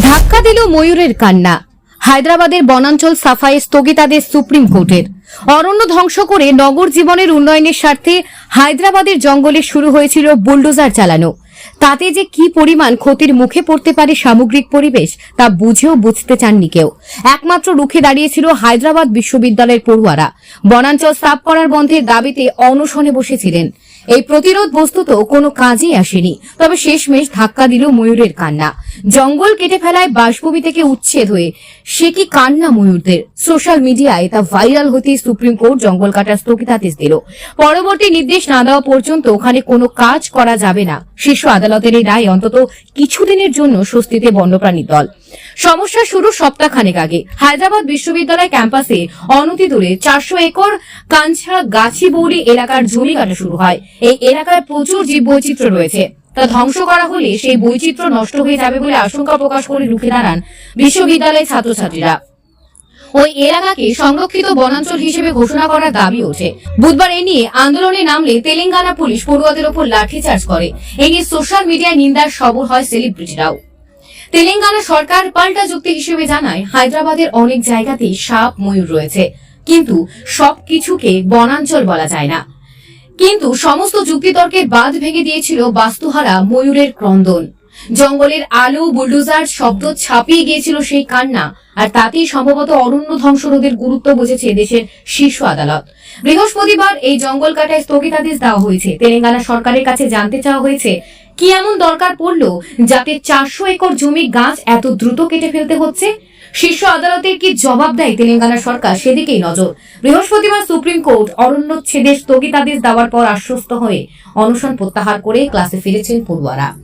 ধাক্কা দিল ময়ূরের কান্না। হায়দ্রাবাদের বনাঞ্চল সাফাই স্থগিতাদেশ সুপ্রিম কোর্টের। অরণ্য ধ্বংস করে নগর জীবনের উন্নয়নের স্বার্থে হায়দ্রাবাদের জঙ্গলে শুরু হয়েছিল বুলডোজার চালানো। তাতে যে কি পরিমাণ ক্ষতির মুখে পড়তে পারে সামগ্রিক পরিবেশ, তা বুঝেও বুঝতে চাননি কেউ। একমাত্র রুখে দাঁড়িয়েছিল হায়দ্রাবাদ বিশ্ববিদ্যালয়ের পড়ুয়ারা। বনাঞ্চল সাফ করার বন্ধের দাবিতে অনশনে বসেছিলেন। এই প্রতিরোধ বস্তুত কোনো কাজেই আসেনি। তবে শেষমেশ ধাক্কা দিল ময়ূরের কান্না। জঙ্গল কেটে ফেলায় বাসভূমি থেকে উচ্ছেদ হয়ে সে কি কান্না ময়ূরদের? সোশ্যাল মিডিয়ায় তা ভাইরাল হতেই সুপ্রিম কোর্ট জঙ্গল কাটার স্থগিতাদেশ দিল। পরবর্তী নির্দেশ না দেওয়া পর্যন্ত ওখানে কোনো কাজ করা যাবে না। শীর্ষ আদালতের এই রায় অন্তত কিছুদিনের জন্য স্বস্তিতে বন্যপ্রাণীর দল। সমস্যা শুরু সপ্তাহখানেক আগে। হায়দ্রাবাদ বিশ্ববিদ্যালয় ক্যাম্পাসে অনতি দূরে চারশো একর কাঞ্ছা গাছিবৌলি এলাকার জমি কাটা শুরু হয়। এই এলাকায় প্রচুর জীব বৈচিত্র্য রয়েছে। তা ধ্বংস করা হলে সেই বৈচিত্র্য নষ্ট হয়ে যাবে বলে আশঙ্কা প্রকাশ করে রুখে দাঁড়ান বিশ্ববিদ্যালয়ের ছাত্রছাত্রীরা। ওই এলাকাকে সংরক্ষিত বনাঞ্চল হিসেবে ঘোষণা করার দাবি ওঠে। বুধবার এ নিয়ে আন্দোলনে নামলে তেলেঙ্গানা পুলিশ পড়ুয়াদের ওপর লাঠিচার্জ করে। এ নিয়ে সোশ্যাল মিডিয়ায় নিন্দার সবর হয় সেলিব্রিটিরাও। তেলেঙ্গানা সরকার পাল্টা যুক্তি হিসেবে জানায়, হায়দ্রাবাদের অনেক জায়গাতেই সাপ ময়ূর রয়েছে। কিন্তু সবকিছুকে বনাঞ্চল বলা যায় না। কিন্তু সমস্ত যুক্তিতর্কের বাঁধ ভেঙে দিয়েছিল বাস্তুহারা ময়ূরের ক্রন্দন। জঙ্গলের আলো, বুলডোজার শব্দ ছাপিয়ে গিয়েছিল সেই কান্না, আর তাতেই সম্ভবত অরণ্য ধ্বংস রোধের গুরুত্ব বুঝেছে দেশের শীর্ষ আদালত। বৃহস্পতিবার এই জঙ্গল কাটায় স্থগিতাদেশ দেওয়া হয়েছে। তেলেঙ্গানা সরকারের কাছে জানতে চাওয়া হয়েছে কি এমন দরকার পড়ল যাতে চারশো একর জমি গাছ এত দ্রুত কেটে ফেলতে হচ্ছে? শীর্ষ আদালতের কি জবাব দেয় তেলেঙ্গানা সরকার? সেদিকেই নজর। বৃহস্পতিবার সুপ্রিম কোর্ট অরণ্য ছেদের স্থগিতাদেশ দেওয়ার পর আশ্বস্ত হয়ে অনশন প্রত্যাহার করে ক্লাসে ফিরেছেন পড়ুয়ারা।